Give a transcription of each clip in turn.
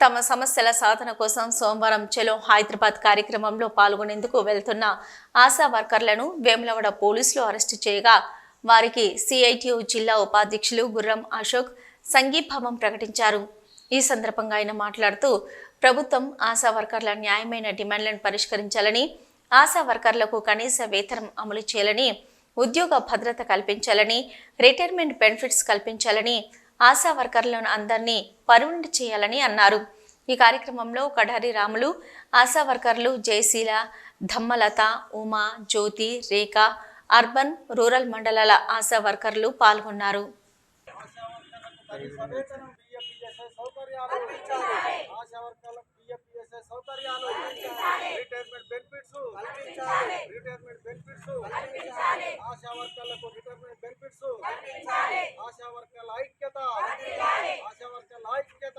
తమ సమస్యల సాధన కోసం సోమవారం చెలో హైదరాబాద్ కార్యక్రమంలో పాల్గొనేందుకు వెళ్తున్న ఆశా వర్కర్లను వేములవాడ పోలీసులు అరెస్టు చేయగా వారికి సిఐటియు జిల్లా ఉపాధ్యక్షులు గుర్రం అశోక్ సంఘీభావం ప్రకటించారు. ఈ సందర్భంగా ఆయన మాట్లాడుతూ ప్రభుత్వం ఆశా వర్కర్ల న్యాయమైన డిమాండ్లను పరిష్కరించాలని ఆశా వర్కర్లకు కనీస వేతనం అమలు చేయాలని ఉద్యోగ భద్రత కల్పించాలని రిటైర్మెంట్ బెనిఫిట్స్ కల్పించాలని ఆశా వర్కర్లను అందరినీ పర్మనెంట్ చేయాలని అన్నారు. ఈ కార్యక్రమంలో కడారి రాములు ఆశా వర్కర్లు జయశీల ధమ్మలత ఉమా జ్యోతి రేఖ అర్బన్ రూరల్ మండలాల ఆశా వర్కర్లు పాల్గొన్నారు. ఆశా బియ్యపిఎస్ఐ సౌకర్యాలు retirement benefits retirement benefits ASHA వర్కర్లకు రిటైర్మెంట్ బెనిఫిట్స్ ఆశా వర్కర్ల ఐక్యత. ఆశా వర్కర్ల ఐక్యత.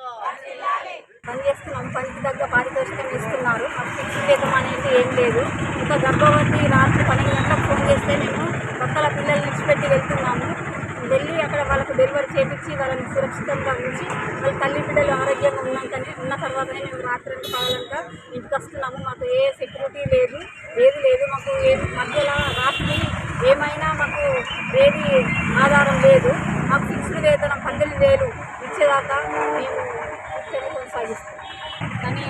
పని చేస్తున్నాం పనికి తగ్గ పారితోషికం ఇస్తున్నారు. మాకు ఫిక్స్ వేతం అనేది ఏం లేదు. ఇంకా గర్భవతి రాత్రి పన్నెండు గంటలకు ఫోన్ చేస్తే మేము పక్కల పిల్లల్ని విడిచిపెట్టి వెళ్తున్నాము. వెళ్ళి అక్కడ వాళ్ళకు డెలివరీ చేపించి వాళ్ళని సురక్షితంగా ఉంచి వాళ్ళ తల్లి బిడ్డలు ఆరోగ్యంగా ఉన్నాకనే ఉన్న తర్వాతనే మేము రాత్రి కావాలంటే. ఇంటికి వస్తున్నాము. మాకు ఏ సెక్యూరిటీ లేదు. ఏది లేదు. మాకు ఏ మధ్యలో రాత్రి ఏమైనా మాకు ఏది ఆధారం లేదు. మాకు ఫిక్స్డ్ వేతనం పద్దెనిమిది వేలు ఇచ్చేదాకా మేము కొనసాగిస్తాం. కానీ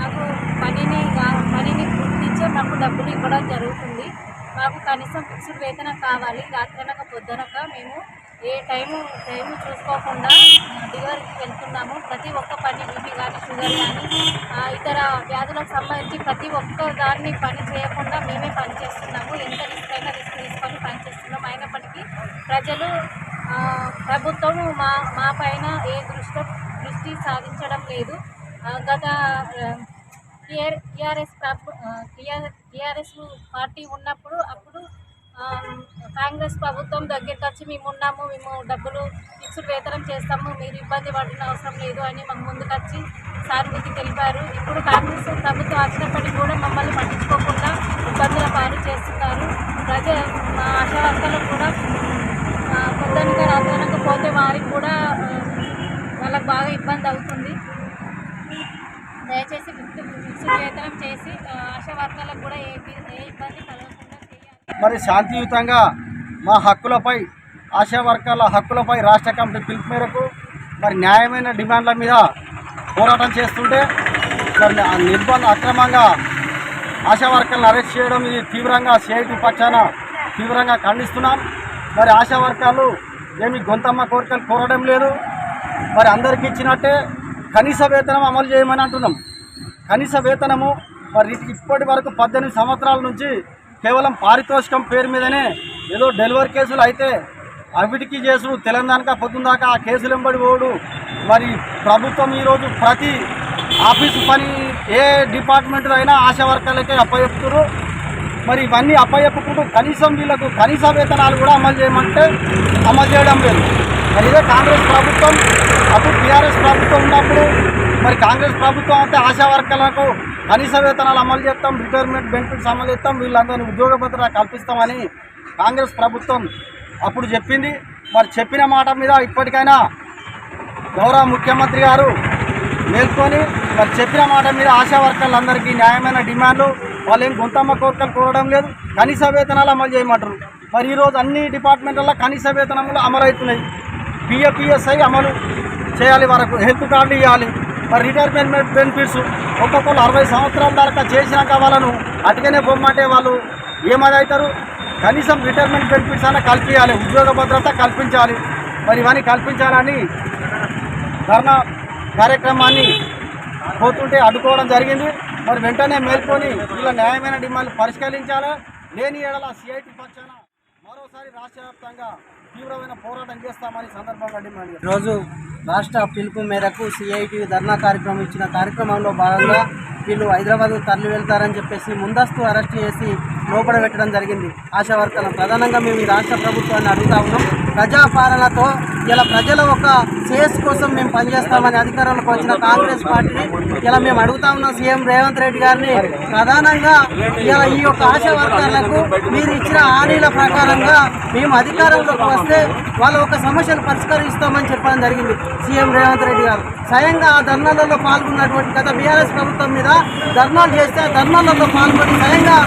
మాకు పనిని గా- పనిని గుర్తించే మాకు డబ్బులు ఇవ్వడం జరుగుతుంది. మాకు కనీసం ఫిక్స్డ్ వేతనం కావాలి. రాత్రనక పొద్దునక మేము ఏ టైము టైము చూసుకోకుండా డెలివరీకి వెళ్తున్నాము. ప్రతి ఒక్క పని బీపీ కానీ షుగర్ కానీ ఇతర వ్యాధులకు సంబంధించి ప్రతి ఒక్క దాన్ని పని చేయకుండా మేమే పని చేస్తున్నాము. ఎంత రిస్క్ అయినా రిస్క్ తీసుకొని పని చేస్తున్నాం. అయినప్పటికీ ప్రజలు ప్రభుత్వం మా మా పైన ఏ దృష్టి దృష్టి సాధించడం లేదు. గత టిఆర్ టిఆర్ఎస్ ప్రభు టిఆర్ఎస్ పార్టీ ఉన్నప్పుడు అప్పుడు కాంగ్రెస్ ప్రభుత్వం దగ్గరికి వచ్చి మేము ఉన్నాము మేము డబ్బులు ఫిక్స్డ్ వేతనం చేస్తాము మీరు ఇబ్బంది పడిన అవసరం లేదు అని మాకు ముందుకు వచ్చి తెలిపారు. ఇప్పుడు కాంగ్రెస్ ప్రభుత్వం వచ్చినప్పటికీ కూడా మమ్మల్ని పట్టించుకోకుండా ఇబ్బందుల పాలు చేస్తున్నారు. ప్రజ మా కూడా పొద్దునక రాత్రనక పోతే వారికి కూడా వాళ్ళకు బాగా ఇబ్బంది అవుతుంది. దయచేసి ఫిక్స్డ్ చేసి ఆశా వర్గాలకు కూడా ఏ ఇబ్బంది- ఏ ఇబ్బంది కలగకుండా చేయాలి. మరి శాంతియుతంగా మా హక్కులపై ఆశా వర్కర్ల హక్కులపై రాష్ట్ర కమిటీ పిలుపు మేరకు మరి న్యాయమైన డిమాండ్ల మీద పోరాటం చేస్తుంటే మరి ఆ నిర్బంధ అక్రమంగా ఆశా వర్కర్లను అరెస్ట్ చేయడం ఇది తీవ్రంగా సిఐటి పక్షాన తీవ్రంగా ఖండిస్తున్నాం. మరి ఆశా వర్కర్లు ఏమి గొంతమ్మ కోరికలు కోరడం లేదు. మరి అందరికీ ఇచ్చినట్టే కనీస వేతనం అమలు చేయమని అంటున్నాం. కనీస వేతనము మరి ఇప్పటి వరకు పద్దెనిమిది సంవత్సరాల నుంచి కేవలం పారితోషికం పేరు మీదనే ఏదో డెలివరీ కేసులు అయితే అవిటికి చేసుడు తెలంగాణక పొద్దుందాకా ఆ కేసులు వెంబడి పోడు మరి ప్రభుత్వం ఈరోజు ప్రతి ఆఫీసు పని ఏ డిపార్ట్మెంట్లో అయినా ఆశా వర్కర్లకే అప్పచెప్తున్నారు మరి ఇవన్నీ అప్పచెప్పుకుంటూ కనీసం వీళ్ళకు కనీస వేతనాలు కూడా అమలు చేయమంటే అమలు చేయడం లేదు. మరి ఇదే కాంగ్రెస్ ప్రభుత్వం అప్పుడు టీఆర్ఎస్ ప్రభుత్వం ఉన్నప్పుడు మరి కాంగ్రెస్ ప్రభుత్వం అయితే ఆశా వర్కర్లకు కనీస వేతనాలు అమలు చేస్తాం రిటైర్మెంట్ బెనిఫిట్స్ అమలు చేస్తాం వీళ్ళందరినీ ఉద్యోగ భద్రత కల్పిస్తామని కాంగ్రెస్ ప్రభుత్వం అప్పుడు చెప్పింది. మరి చెప్పిన మాట మీద ఇప్పటికైనా గౌరవ ముఖ్యమంత్రి గారు మేల్కొని మరి చెప్పిన మాట మీద ఆశా వర్కర్లందరికీ న్యాయమైన డిమాండ్లు వాళ్ళు ఏం గుంతమ్మ కోరికలు కోరడం లేదు కనీస వేతనాలు అమలు చేయమంటారు. మరి ఈరోజు అన్ని డిపార్ట్మెంట్లలో కనీస వేతనములు అమలవుతున్నాయి. పిఎఫ్ఈఎస్ఐ అమలు చేయాలి వరకు హెల్త్ కార్డు ఇవ్వాలి. మరి రిటైర్మెంట్ బెనిఫిట్స్ ఒక్కొక్కరు అరవై సంవత్సరాల దాకా చేసినాక వాళ్ళను అటుకనే బొమ్మంటే వాళ్ళు ఏమదవుతారు కనీసం రిటైర్మెంట్ బెనిఫిట్స్ అయినా కల్పించాలి ఉద్యోగ భద్రత కల్పించాలి. మరి ఇవన్నీ కల్పించాలని ధర్నా కార్యక్రమాన్ని పోతుంటే అడ్డుకోవడం జరిగింది. మరి వెంటనే మేల్కొని ఇలా న్యాయమైన డిమాండ్లు పరిష్కరించాలా? లేని ఏడల సిఐటి పక్షాన మరోసారి రాష్ట్ర వ్యాప్తంగా తీవ్రమైన పోరాటం చేస్తామని సందర్భంగా డిమాండ్ ఈరోజు రాష్ట్ర పిలుపు మేరకు సిఐటి ధర్నా కార్యక్రమం ఇచ్చిన కార్యక్రమంలో భాగంగా వీళ్ళు హైదరాబాద్ తరలి వెళ్తారని చెప్పేసి ముందస్తు అరెస్ట్ చేసి లోపల పెట్టడం జరిగింది. ఆశా వర్కర్లను ప్రధానంగా మేము ఈ రాష్ట్ర ప్రభుత్వాన్ని అడుగుతా ఉన్నాం. ప్రజాపాలనతో ఇలా ప్రజల ఒక సేస్ కోసం మేము పనిచేస్తామని అధికారంలోకి వచ్చిన కాంగ్రెస్ పార్టీని ఇలా మేము అడుగుతా ఉన్నాం. సీఎం రేవంత్ రెడ్డి గారిని ప్రధానంగా ఇలా ఈ యొక్క ఆశా వర్కర్లకు మీరు ఇచ్చిన హామీల ప్రకారంగా మేము అధికారంలోకి వస్తే వాళ్ళ ఒక సమస్యను పరిష్కరిస్తామని చెప్పడం జరిగింది సీఎం రేవంత్ రెడ్డి గారు. స్వయంగా ఆ ధర్నాలలో పాల్గొన్నటువంటి గత బీఆర్ఎస్ ప్రభుత్వం మీద ధర్నాలు చేస్తే ఆ ధర్నాలలో పాల్గొని స్వయంగా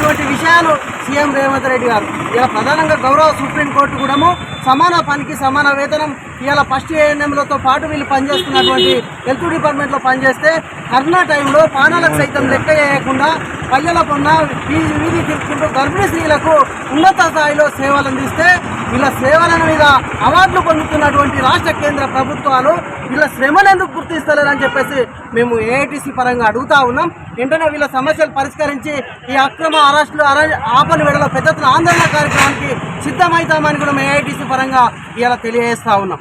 అటువంటి విషయాలు సీఎం రేవంత్ రెడ్డి గారు. ఇలా ప్రధానంగా గౌరవ సుప్రీంకోర్టు కూడాము సమాన పనికి సమాన వేతనం ఇలా ఫస్ట్ ఏఎన్ఎంలతో పాటు వీళ్ళు పనిచేస్తున్నటువంటి హెల్త్ డిపార్ట్మెంట్లో పనిచేస్తే కరోనా టైంలో పానాలకు సైతం లెక్క చేయకుండా పల్లెల ఉన్న వీధి వీధి తిరుగుకుంటూ గర్భిణీ స్త్రీలకు ఉన్నత స్థాయిలో సేవలు అందిస్తే వీళ్ళ సేవల మీద అవార్డులు పొందుతున్నటువంటి రాష్ట్ర కేంద్ర ప్రభుత్వాలు వీళ్ళ శ్రమను ఎందుకు గుర్తిస్తలేరని చెప్పేసి మేము ఏఐటీసీ పరంగా అడుగుతా ఉన్నాం. వెంటనే వీళ్ళ సమస్యలు పరిష్కరించి ఈ అక్రమ అరెస్టులు ఆపని విడల పెద్ద ఆందోళన కార్యక్రమానికి సిద్ధమవుతామని కూడా మేము ఏఐటీసీ పరంగా ఇలా తెలియజేస్తా ఉన్నాం.